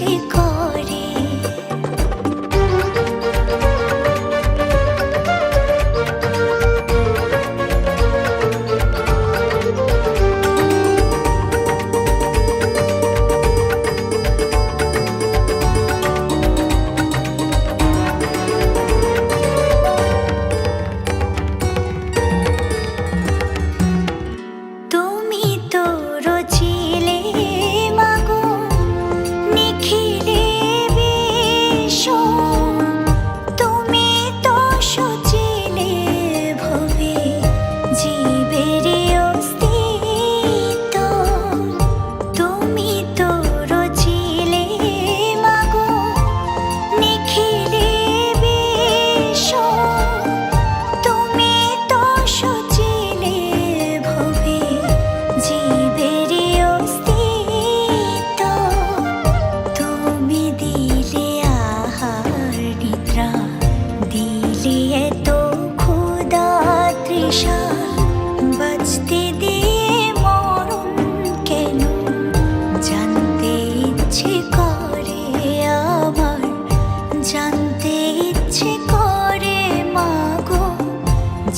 she called.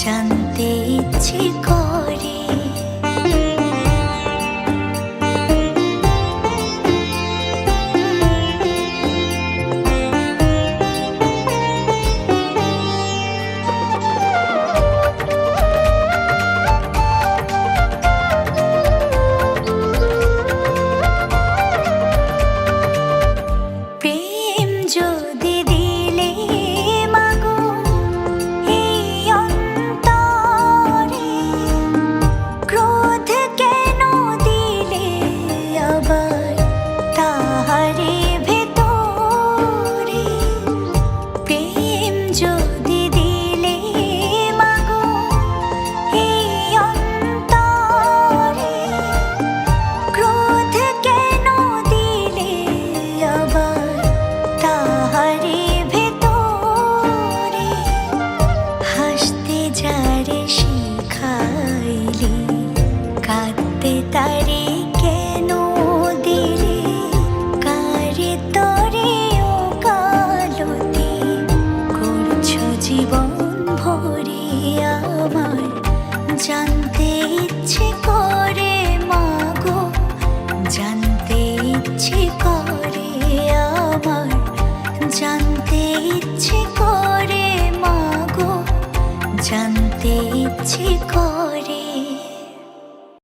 জানতে ইচ্ছে করে কেন জীবন জানতে ইচ্ছে করে মাগো, জানতে ইচ্ছে করে আমার জানতে ইচ্ছে করে মাগো, জানতে ইচ্ছে করে